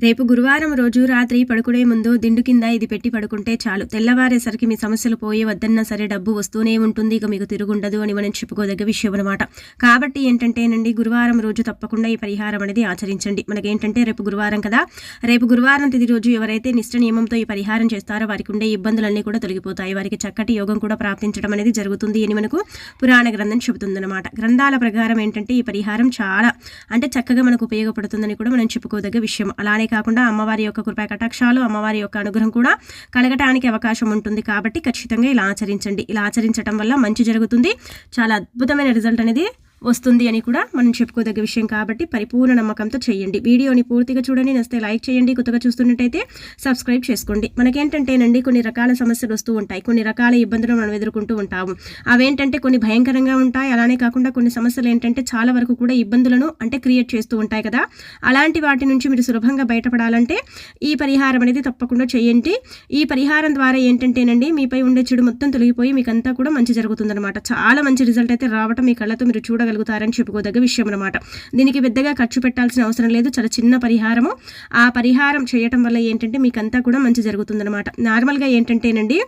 రేపు గురువారం రోజు రాత్రి పడుకునే ముందు దిండు కింద ఇది పెట్టి పడుకుంటే చాలు. తెల్లవారేసరికి మీ సమస్యలు పోయి వద్దన్నా సరే డబ్బు వస్తూనే ఉంటుంది ఇక మీకు తిరుగుండదు అని మనం చెప్పుకోదగ్గ విషయం అనమాట కాబట్టి ఏంటంటేనండి గురువారం రోజు తప్పకుండా ఈ పరిహారం అనేది ఆచరించండి. మనకేంటంటే రేపు గురువారం కదా. రేపు గురువారం తిది రోజు ఎవరైతే నిష్ట నియమంతో ఈ పరిహారం చేస్తారో వారికి ఉండే ఇబ్బందులన్నీ కూడా తొలగిపోతాయి. వారికి చక్కటి యోగం కూడా ప్రాప్తించడం అనేది జరుగుతుంది అని మనకు పురాణ గ్రంథం చెబుతుందన్నమాట. గ్రంథాల ప్రకారం ఏంటంటే ఈ పరిహారం చాలా అంటే చక్కగా మనకు ఉపయోగపడుతుందని కూడా మనం చెప్పుకోదగ్గ విషయం. అలానే కాకుండా అమ్మవారి యొక్క కృపా కటాక్షాలు అమ్మవారి యొక్క అనుగ్రహం కూడా కలగటానికి అవకాశం ఉంటుంది కాబట్టి ఖచ్చితంగా ఇలా ఆచరించండి. ఇలా ఆచరించడం వల్ల మంచి జరుగుతుంది. చాలా అద్భుతమైన రిజల్ట్ అనేది వస్తుంది అని కూడా మనం చెప్పుకోదగ్గ విషయం కాబట్టి పరిపూర్ణ నమ్మకంతో చేయండి. వీడియోని పూర్తిగా చూడండి. నస్తే లైక్ చేయండి. కొత్తగా చూస్తున్నట్టయితే సబ్స్క్రైబ్ చేసుకోండి. మనకేంటంటేనండి కొన్ని రకాల సమస్యలు వస్తూ ఉంటాయి. కొన్ని రకాల ఇబ్బందులు మనం ఎదుర్కొంటూ ఉంటాము. అవేంటంటే కొన్ని భయంకరంగా ఉంటాయి. అలానే కాకుండా కొన్ని సమస్యలు ఏంటంటే చాలా వరకు కూడా ఇబ్బందులను అంటే క్రియేట్ చేస్తూ ఉంటాయి కదా. అలాంటి వాటి నుంచి మీరు సులభంగా బయటపడాలంటే ఈ పరిహారం అనేది తప్పకుండా చేయండి. ఈ పరిహారం ద్వారా ఏంటంటేనండి మీపై ఉండే చెడు మొత్తం తొలగిపోయి మీకు అంతా కూడా మంచి జరుగుతుందనమాట చాలా మంచి రిజల్ట్ అయితే రావటం మీ కళ్ళతో మీరు చూడ చేయగలుగుతారని చెప్పుకోదగ్గ విషయం అనమాట దీనికి పెద్దగా ఖర్చు పెట్టాల్సిన అవసరం లేదు. చాలా చిన్న పరిహారము. ఆ పరిహారం చేయటం వల్ల ఏంటంటే మీకంతా కూడా మంచి జరుగుతుందనమాట నార్మల్గా ఏంటంటేనండి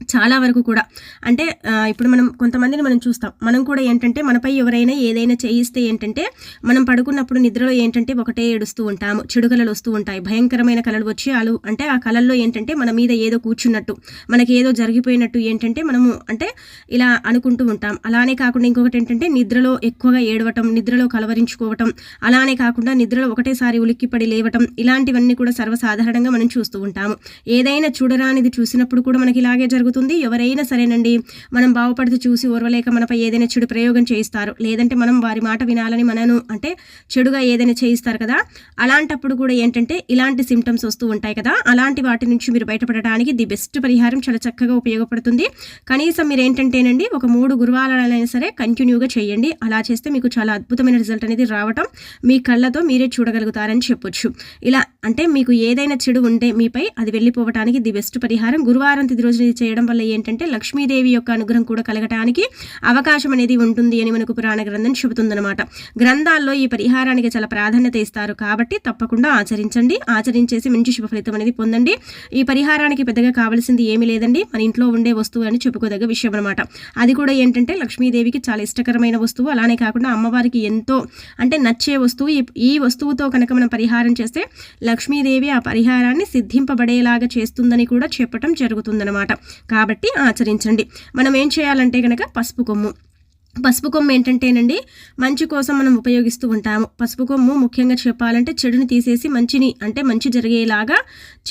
చాలా వరకు కూడా. అంటే ఇప్పుడు మనం కొంతమందిని మనం చూస్తాం. మనం కూడా ఏంటంటే మనపై ఎవరైనా ఏదైనా చేయిస్తే ఏంటంటే మనం పడుకున్నప్పుడు నిద్రలో ఏంటంటే ఒకటే ఏడుస్తూ ఉంటాము. చెడు కళలు వస్తూ ఉంటాయి. భయంకరమైన కళలు వచ్చి అలు అంటే ఆ కళల్లో ఏంటంటే మన మీద ఏదో కూర్చున్నట్టు మనకి ఏదో జరిగిపోయినట్టు ఏంటంటే మనము అంటే ఇలా అనుకుంటూ ఉంటాం. అలానే కాకుండా ఇంకొకటి ఏంటంటే నిద్రలో ఎక్కువగా ఏడవటం నిద్రలో కలవరించుకోవటం అలానే కాకుండా నిద్రలో ఒకటేసారి ఉలిక్కిపడి లేవటం ఇలాంటివన్నీ కూడా సర్వసాధారణంగా మనం చూస్తూ ఉంటాము. ఏదైనా చూడరానిది చూసినప్పుడు కూడా మనకి ఇలాగే జరుగుతుంది. జరుగుతుంది. ఎవరైనా సరేనండి మనం బాగుపడితే చూసి ఓర్వలేక మనపై ఏదైనా చెడు ప్రయోగం చేయిస్తారు. లేదంటే మనం వారి మాట వినాలని మనను అంటే చెడుగా ఏదైనా చేయిస్తారు కదా. అలాంటప్పుడు కూడా ఏంటంటే ఇలాంటి సిమ్టమ్స్ వస్తూ ఉంటాయి కదా. అలాంటి వాటి నుంచి మీరు బయటపడడానికి ది బెస్ట్ పరిహారం చాలా చక్కగా ఉపయోగపడుతుంది. కనీసం మీరు ఏంటంటేనండి ఒక మూడు గురువారాలైనా సరే కంటిన్యూగా చేయండి. అలా చేస్తే మీకు చాలా అద్భుతమైన రిజల్ట్ అనేది రావటం మీ కళ్ళతో మీరే చూడగలుగుతారని చెప్పొచ్చు. ఇలా అంటే మీకు ఏదైనా చెడు ఉంటే మీపై అది వెళ్ళిపోవటానికి ది బెస్ట్ పరిహారం గురువారం తిది రోజు చేయడం వల్ల ఏంటంటే లక్ష్మీదేవి యొక్క అనుగ్రహం కూడా కలగటానికి అవకాశం అనేది ఉంటుంది అని మనకు పురాణ గ్రంథం చెబుతుందనమాట గ్రంథాల్లో ఈ పరిహారానికి చాలా ప్రాధాన్యత ఇస్తారు కాబట్టి తప్పకుండా ఆచరించండి. ఆచరించేసి మంచి శుభ ఫలితం అనేది పొందండి. ఈ పరిహారానికి పెద్దగా కావాల్సింది ఏమీ లేదండి. మన ఇంట్లో ఉండే వస్తువు అని చెప్పుకోదగ్గ విషయం అనమాట అది కూడా ఏంటంటే లక్ష్మీదేవికి చాలా ఇష్టకరమైన వస్తువు. అలానే కాకుండా అమ్మవారికి ఎంతో అంటే నచ్చే వస్తువు. ఈ వస్తువుతో కనుక మనం పరిహారం చేస్తే లక్ష్మీదేవి ఆ పరిహారాన్ని సిద్ధింపబడేలాగా చేస్తుందని కూడా చెప్పటం జరుగుతుందనమాట కాబట్టి ఆచరించండి. మనం ఏం చేయాలంటే కనుక పసుపు కొమ్ము పసుపు కొమ్ము ఏంటంటేనండి మంచి కోసం మనం ఉపయోగిస్తూ ఉంటాము. పసుపు కొమ్ము ముఖ్యంగా చెప్పాలంటే చెడుని తీసేసి మంచిని అంటే మంచి జరిగేలాగా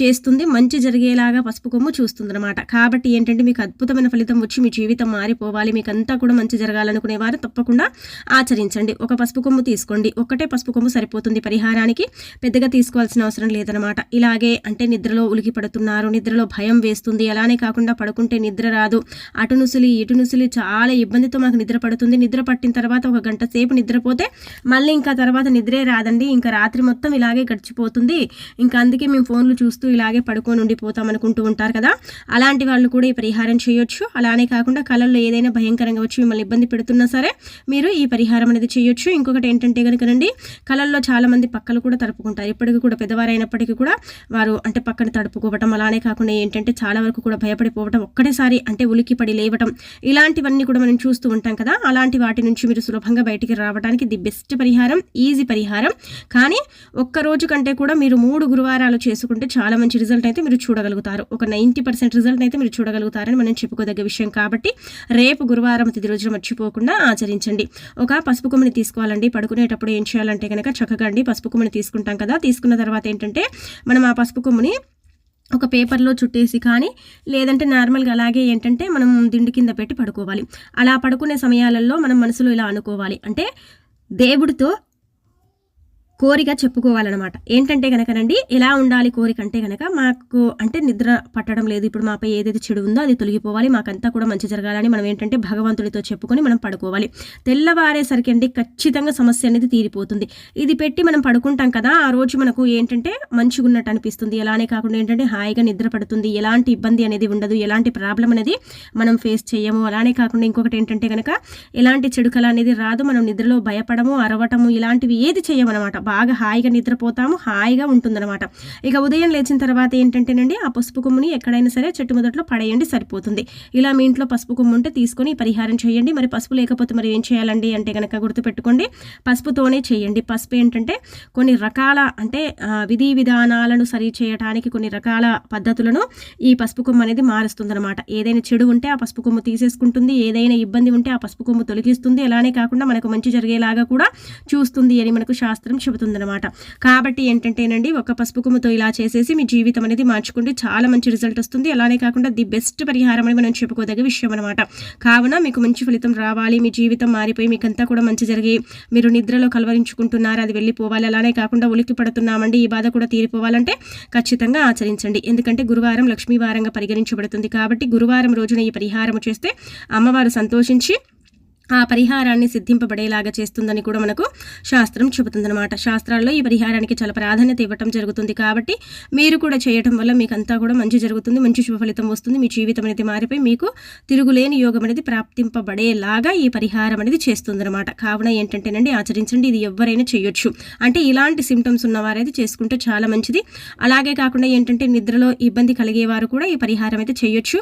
చేస్తుంది మంచి జరిగేలాగా పసుపు కొమ్ము చూస్తుంది అనమాట కాబట్టి ఏంటంటే మీకు అద్భుతమైన ఫలితం వచ్చి మీ జీవితం మారిపోవాలి. మీకు అంతా కూడా మంచి జరగాలనుకునేవారు తప్పకుండా ఆచరించండి. ఒక పసుపు కొమ్ము తీసుకోండి. ఒక్కటే పసుపు కొమ్ము సరిపోతుంది పరిహారానికి. పెద్దగా తీసుకోవాల్సిన అవసరం లేదనమాట ఇలాగే అంటే నిద్రలో ఉలికి పడుతున్నారు నిద్రలో భయం వేస్తుంది. అలానే కాకుండా పడుకుంటే నిద్ర రాదు. అటు నుసులి ఇటు నుసులి చాలా ఇబ్బందితో మాకు నిద్ర పడుతుంది. నిద్ర పట్టిన తర్వాత ఒక గంట సేపు నిద్రపోతే మళ్ళీ ఇంకా తర్వాత నిద్రే రాదండి. ఇంకా రాత్రి మొత్తం ఇలాగే గడిచిపోతుంది. ఇంకా అందుకే మేము ఫోన్లు చూస్తూ ఇలాగే పడుకొని ఉండిపోతాం అనుకుంటూ ఉంటారు కదా. అలాంటి వాళ్ళు కూడా ఈ పరిహారం చేయొచ్చు. అలానే కాకుండా కళల్లో ఏదైనా భయంకరంగా వచ్చి మిమ్మల్ని ఇబ్బంది పెడుతున్నా సరే మీరు ఈ పరిహారం అనేది చేయొచ్చు. ఇంకొకటి ఏంటంటే కనుకనండి కళల్లో చాలామంది పక్కలు కూడా తడుపుకుంటారు. ఇప్పటికీ కూడా పెద్దవారైనప్పటికీ కూడా వారు అంటే పక్కన తడుపుకోవటం అలానే కాకుండా ఏంటంటే చాలా వరకు కూడా భయపడిపోవటం ఒక్కటేసారి అంటే ఉలికిపడి లేవటం ఇలాంటివన్నీ కూడా మనం చూస్తూ ఉంటాం కదా. అలాంటి వాటి నుంచి మీరు సులభంగా బయటికి రావడానికి ది బెస్ట్ పరిహారం ఈజీ పరిహారం. కానీ ఒక్క రోజు కంటే కూడా మీరు మూడు గురువారాలు చేసుకుంటే చాలా మంచి రిజల్ట్ అయితే మీరు చూడగలుగుతారు. ఒక నైంటీ పర్సెంట్ రిజల్ట్ అయితే మీరు చూడగలుగుతారని మనం చెప్పుకోదగ్గ విషయం. కాబట్టి రేపు గురువారం తిది రోజున మర్చిపోకుండా ఆచరించండి. ఒక పసుపు కొమ్మని తీసుకోవాలండి. పడుకునేటప్పుడు ఏం చేయాలంటే కనుక చక్కగా అండి పసుపు కొమ్మని తీసుకుంటాం కదా. తీసుకున్న తర్వాత ఏంటంటే మనం ఆ పసుపు కొమ్ముని ఒక పేపర్లో చుట్టేసి కానీ లేదంటే నార్మల్గా అలాగే ఏంటంటే మనం దిండు కింద పెట్టి పడుకోవాలి. అలా పడుకునే సమయాలలో మనం మనసులో ఇలా అనుకోవాలి. అంటే దేవుడితో కోరిక చెప్పుకోవాలన్నమాట. ఏంటంటే కనుకనండి ఎలా ఉండాలి కోరిక అంటే కనుక మాకు అంటే నిద్ర పట్టడం లేదు ఇప్పుడు మాపై ఏదైతే చెడు ఉందో అది తొలగిపోవాలి మాకంతా కూడా మంచి జరగాలని మనం ఏంటంటే భగవంతుడితో చెప్పుకొని మనం పడుకోవాలి. తెల్లవారేసరికి అండి ఖచ్చితంగా సమస్య అనేది తీరిపోతుంది. ఇది పెట్టి మనం పడుకుంటాం కదా ఆ రోజు మనకు ఏంటంటే మంచిగా ఉన్నట్టు అనిపిస్తుంది. ఎలానే కాకుండా ఏంటంటే హాయిగా నిద్ర పడుతుంది ఎలాంటి ఇబ్బంది అనేది ఉండదు ఎలాంటి ప్రాబ్లం అనేది మనం ఫేస్ చేయము. అలానే కాకుండా ఇంకొకటి ఏంటంటే కనుక ఎలాంటి చెడుకల అనేది రాదు మనం నిద్రలో భయపడము అరవటము ఇలాంటివి ఏది చేయమన్నమాట. బాగా హాయిగా నిద్రపోతాము హాయిగా ఉంటుందన్నమాట. ఇక ఉదయం లేచిన తర్వాత ఏంటంటేనండి ఆ పసుపు కొమ్ముని ఎక్కడైనా సరే చెట్టు మొదట్లో పడేయండి సరిపోతుంది. ఇలా మీ ఇంట్లో పసుపు కొమ్ము ఉంటే తీసుకొని పరిహారం చేయండి. మరి పసుపు లేకపోతే మరి ఏం చేయాలండి అంటే కనుక గుర్తుపెట్టుకోండి పసుపుతోనే చేయండి. పసుపు ఏంటంటే కొన్ని రకాల అంటే విధి విధానాలను సరి చేయడానికి కొన్ని రకాల పద్ధతులను ఈ పసుపు కొమ్ము అనేది మారుస్తుందన్నమాట. ఏదైనా చెడు ఉంటే ఆ పసుపు కొమ్ము తీసేసుకుంటుంది ఏదైనా ఇబ్బంది ఉంటే ఆ పసుపు కొమ్ము తొలగిస్తుంది. అలానే కాకుండా మనకు మంచి జరిగేలాగా కూడా చూస్తుంది అని మనకు శాస్త్రం చెబుతుందనమాట కాబట్టి ఏంటంటేనండి ఒక పసుపు కొమ్ముతో ఇలా చేసేసి మీ జీవితం అనేది మార్చుకుంటే చాలా మంచి రిజల్ట్ వస్తుంది. అలానే కాకుండా ది బెస్ట్ పరిహారం అని మనం చెప్పుకోదగ్గ విషయం అనమాట కావున మీకు మంచి ఫలితం రావాలి మీ జీవితం మారిపోయి మీకంతా కూడా మంచి జరిగి మీరు నిద్రలో కలవరించుకుంటున్నారు అది వెళ్ళిపోవాలి. అలానే కాకుండా ఉలిక్కి పడుతున్నామండి ఈ బాధ కూడా తీరిపోవాలంటే ఖచ్చితంగా ఆచరించండి. ఎందుకంటే గురువారం లక్ష్మీవారంగా పరిగణించబడుతుంది. కాబట్టి గురువారం రోజున ఈ పరిహారం చేస్తే అమ్మవారు సంతోషించి ఆ పరిహారాన్ని సిద్ధింపబడేలాగా చేస్తుందని కూడా మనకు శాస్త్రం చెబుతుందన్నమాట. శాస్త్రాల్లో ఈ పరిహారానికి చాలా ప్రాధాన్యత ఇవ్వటం జరుగుతుంది కాబట్టి మీరు కూడా చేయటం వల్ల మీకు అంతా కూడా మంచి జరుగుతుంది మంచి శుభ ఫలితం వస్తుంది మీ జీవితం అనేది మారిపోయి మీకు తిరుగులేని యోగం అనేది ప్రాప్తింపబడేలాగా ఈ పరిహారం అనేది చేస్తుందన్నమాట. కావున ఏంటంటేనండి ఆచరించండి ఇది ఎవరైనా చేయొచ్చు. అంటే ఇలాంటి సిమ్టమ్స్ ఉన్నవారైతే చేసుకుంటే చాలా మంచిది. అలాగే కాకుండా ఏంటంటే నిద్రలో ఇబ్బంది కలిగేవారు కూడా ఈ పరిహారం అయితే చేయొచ్చు.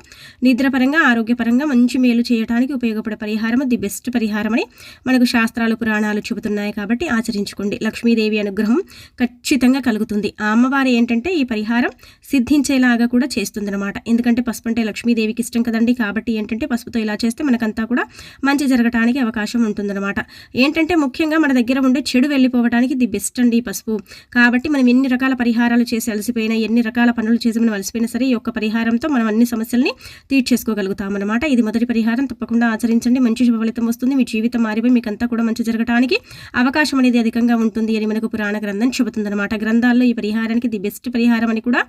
నిద్రపరంగా ఆరోగ్యపరంగా మంచి మేలు చేయడానికి ఉపయోగపడే పరిహారం ది బెస్ట్. పరిహారం అని మనకు శాస్త్రాలు పురాణాలు చెబుతున్నాయి కాబట్టి ఆచరించుకోండి. లక్ష్మీదేవి అనుగ్రహం ఖచ్చితంగా కలుగుతుంది. ఆ అమ్మవారు ఏంటంటే ఈ పరిహారం సిద్ధించేలాగా కూడా చేస్తుందన్నమాట. ఎందుకంటే పసుపు అంటే లక్ష్మీదేవికి ఇష్టం కదండి. కాబట్టి ఏంటంటే పసుపుతో ఇలా చేస్తే మనకంతా కూడా మంచి జరగటానికి అవకాశం ఉంటుందన్నమాట. ఏంటంటే ముఖ్యంగా మన దగ్గర ఉండే చెడు వెళ్ళిపోవడానికి ది బెస్ట్ అండి పసుపు. కాబట్టి మనం ఎన్ని రకాల పరిహారాలు చేసి అలసిపోయినా ఎన్ని రకాల పనులు చేసి మనం అలసిపోయినా సరే ఈ యొక్క పరిహారంతో మనం అన్ని సమస్యల్ని తీర్చేసుకోగలుగుతాం అనమాట ఇది మొదటి పరిహారం. తప్పకుండా ఆచరించండి. మంచి శుభ ఫలితం వస్తుంది. మీ జీవితం మారిపోయి మీకు అంతా కూడా మంచి జరగడానికి అవకాశం అనేది అధికంగా ఉంటుంది అని మనకు పురాణ గ్రంథం చెబుతుందన్నమాట. గ్రంథాల్లో ఈ పరిహారానికి ది బెస్ట్ పరిహారం అని కూడా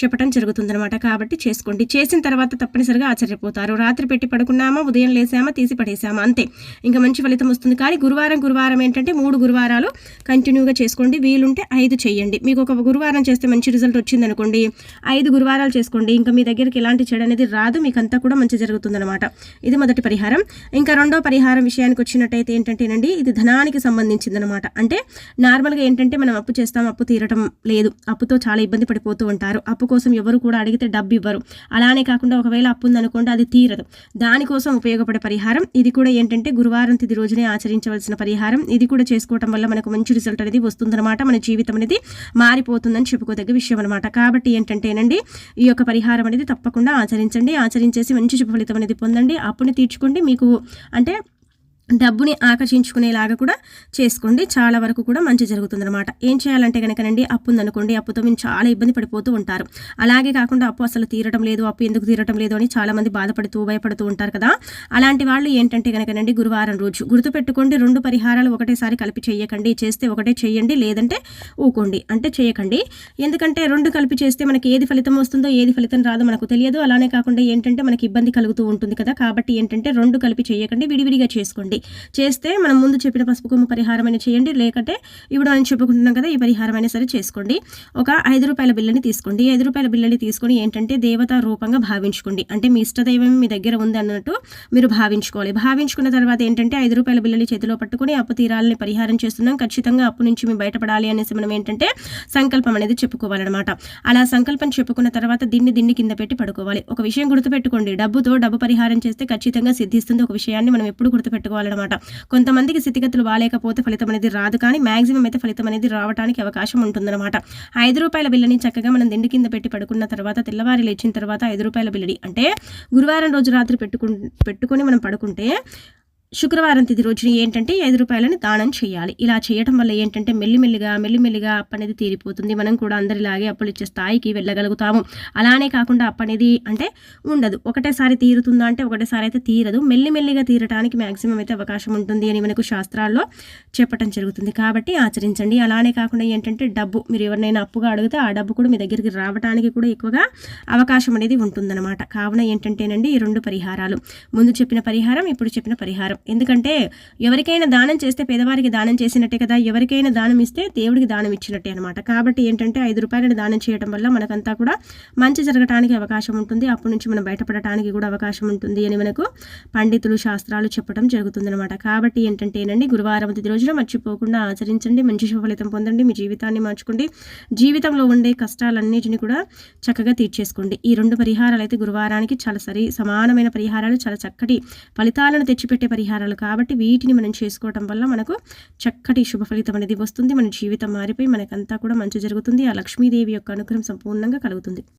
చెప్పడం జరుగుతుందన్నమాట. కాబట్టి చేసుకోండి. చేసిన తర్వాత తప్పనిసరిగా ఆశ్చర్యపోతారు. రాత్రి పెట్టి పడుకున్నామా ఉదయం లేసామా తీసి పడేసామా? అంతే. ఇంకా మంచి ఫలితం వస్తుంది. కానీ గురువారం గురువారం ఏంటంటే మూడు గురువారాలు కంటిన్యూగా చేసుకోండి. వీలుంటే ఐదు చేయండి. మీకు ఒక గురువారం చేస్తే మంచి రిజల్ట్ వచ్చింది అనుకోండి ఐదు గురువారాలు చేసుకోండి. ఇంకా మీ దగ్గరికి ఎలాంటి చెడు అనేది రాదు. మీకంతా కూడా మంచి జరుగుతుందన్నమాట. ఇది మొదటి పరిహారం. ఇంకా రెండో పరిహారం పరిహారం విషయానికి వచ్చినట్టయితే ఏంటంటేనండి ఇది ధనానికి సంబంధించిందనమాట అంటే నార్మల్గా ఏంటంటే మనం అప్పు చేస్తాం అప్పు తీరటం లేదు. అప్పుతో చాలా ఇబ్బంది పడిపోతూ ఉంటారు. అప్పు కోసం ఎవరు కూడా అడిగితే డబ్బు ఇవ్వరు. అలానే కాకుండా ఒకవేళ అప్పు ఉందనుకోండి అది తీరదు. దానికోసం ఉపయోగపడే పరిహారం ఇది కూడా ఏంటంటే గురువారం తిది రోజునే ఆచరించవలసిన పరిహారం. ఇది కూడా చేసుకోవటం వల్ల మనకు మంచి రిజల్ట్ అనేది వస్తుందన్నమాట. మన జీవితం అనేది మారిపోతుందని చెప్పుకోదగ్గ విషయం అనమాట కాబట్టి ఏంటంటేనండి ఈ యొక్క పరిహారం అనేది తప్పకుండా ఆచరించండి. ఆచరించేసి మంచి శుభ ఫలితం అనేది పొందండి. అప్పుని తీర్చుకోండి. మీకు అంటే డబ్బుని ఆకర్షించుకునేలాగా కూడా చేసుకోండి. చాలా వరకు కూడా మంచి జరుగుతుందన్నమాట. ఏం చేయాలంటే కనుకనండి అప్పు ఉందనుకోండి అప్పుతో మేము చాలా ఇబ్బంది పడిపోతూ ఉంటారు. అలాగే కాకుండా అప్పు అసలు తీరటం లేదు అప్పు ఎందుకు తీరటం లేదు అని చాలామంది బాధపడుతూ భయపడుతూ ఉంటారు కదా. అలాంటి వాళ్ళు ఏంటంటే కనుకనండి గురువారం రోజు గుర్తుపెట్టుకోండి రెండు పరిహారాలు ఒకటేసారి కలిపి చేయకండి చేస్తే ఒకటే చేయండి లేదంటే ఊకోండి. అంటే చేయకండి ఎందుకంటే రెండు కలిపి చేస్తే మనకి ఏది ఫలితం వస్తుందో ఏది ఫలితం రాదో మనకు తెలియదు. అలానే కాకుండా ఏంటంటే మనకి ఇబ్బంది కలుగుతూ ఉంటుంది కదా. కాబట్టి ఏంటంటే రెండు కలిపి చేయకండి విడివిడిగా చేసుకోండి. చేయండి చేస్తే మనం ముందు చెప్పిన పసుపు కొమ్ము పరిహారం అయినా చేయండి. లేకంటే ఇప్పుడు నేను చెప్పుకుంటున్నాం కదా ఈ పరిహారం అయినా సరే చేసుకోండి. ఒక ఐదు రూపాయల బిల్లని తీసుకోండి. ఐదు రూపాయల బిల్లని తీసుకొని ఏంటంటే దేవత రూపంగా భావించుకోండి. అంటే మీ ఇష్టదైవం మీ దగ్గర ఉంది అన్నట్టు మీరు భావించుకోవాలి. భావించుకున్న తర్వాత ఏంటంటే ఐదు రూపాయల బిల్లని చేతిలో పట్టుకుని అప్పు తీరాలని పరిహారం చేస్తున్నాం. ఖచ్చితంగా అప్పు నుంచి మేము బయటపడాలి అనేసి మనం ఏంటంటే సంకల్పం అనేది చెప్పుకోవాలన్నమాట. అలా సంకల్పం చెప్పుకున్న తర్వాత దీన్ని దిన్ని కింద పెట్టి పడుకోవాలి. ఒక విషయం గుర్తుపెట్టుకోండి. డబ్బుతో డబ్బు పరిహారం చేస్తే ఖచ్చితంగా సిద్ధిస్తుంది. ఒక విషయాన్ని మనం ఎప్పుడు గుర్తుపెట్టుకోవాలి? అనమాట కొంతమందికి స్థితిగతులు బాగాలేకపోతే ఫలితం అనేది రాదు కానీ మాక్సిమం అయితే ఫలితం అనేది రావడానికి అవకాశం ఉంటుందన్నమాట. ఐదు రూపాయల బిల్లని చక్కగా మనం దిండు కింద పెట్టి పడుకున్న తర్వాత తెల్లవారి లేచిన తర్వాత ఐదు రూపాయల బిల్లని అంటే గురువారం రోజు రాత్రి పెట్టుకు పెట్టుకొని మనం పడుకుంటే శుక్రవారం తిది రోజున ఏంటంటే ఐదు రూపాయలని దానం చేయాలి. ఇలా చేయటం వల్ల ఏంటంటే మెల్లిమెల్లిగా మెల్లిమెల్లిగా అప్పు అనేది తీరిపోతుంది. మనం కూడా అందరిలాగే అప్పులు ఇచ్చే స్థాయికి వెళ్ళగలుగుతాము. అలానే కాకుండా అప్పు అనేది అంటే ఉండదు. ఒకటేసారి తీరుతుందా అంటే ఒకటేసారి అయితే తీరదు. మెల్లిమెల్లిగా తీరటానికి మ్యాక్సిమం అయితే అవకాశం ఉంటుంది అని మనకు శాస్త్రాల్లో చెప్పటం జరుగుతుంది. కాబట్టి ఆచరించండి. అలానే కాకుండా ఏంటంటే డబ్బు మీరు ఎవరినైనా అప్పుగా అడిగితే ఆ డబ్బు కూడా మీ దగ్గరికి రావడానికి కూడా ఎక్కువగా అవకాశం అనేది ఉంటుందన్నమాట. కావున ఏంటంటేనండి ఈ రెండు పరిహారాలు. ముందు చెప్పిన పరిహారం ఇప్పుడు చెప్పిన పరిహారం. ఎందుకంటే ఎవరికైనా దానం చేస్తే పేదవారికి దానం చేసినట్టే కదా ఎవరికైనా దానం ఇస్తే దేవుడికి దానం ఇచ్చినట్టే అనమాట కాబట్టి ఏంటంటే ఐదు రూపాయలను దానం చేయడం వల్ల మనకంతా కూడా మంచి జరగటానికి అవకాశం ఉంటుంది. అప్పటి నుంచి మనం బయటపడటానికి కూడా అవకాశం ఉంటుంది అని మనకు పండితులు శాస్త్రాలు చెప్పడం జరుగుతుంది అనమాట కాబట్టి ఏంటంటేనండి గురువారం తిథి రోజున మర్చిపోకుండా ఆచరించండి మంచి ఫలితం పొందండి మీ జీవితాన్ని మార్చుకోండి. జీవితంలో ఉండే కష్టాలన్నిటిని కూడా చక్కగా తీర్చేసుకోండి. ఈ రెండు పరిహారాలు అయితే గురువారానికి చాలా సరి సమానమైన పరిహారాలు చాలా చక్కటి ఫలితాలను తెచ్చిపెట్టే పరిహారం పరిహారాలు కాబట్టి వీటిని మనం చేసుకోవటం వల్ల మనకు చక్కటి శుభ ఫలితం అనేది వస్తుంది. మన జీవితం మారిపోయి మనకంతా కూడా మంచి జరుగుతుంది. ఆ లక్ష్మీదేవి యొక్క అనుగ్రహం సంపూర్ణంగా కలుగుతుంది.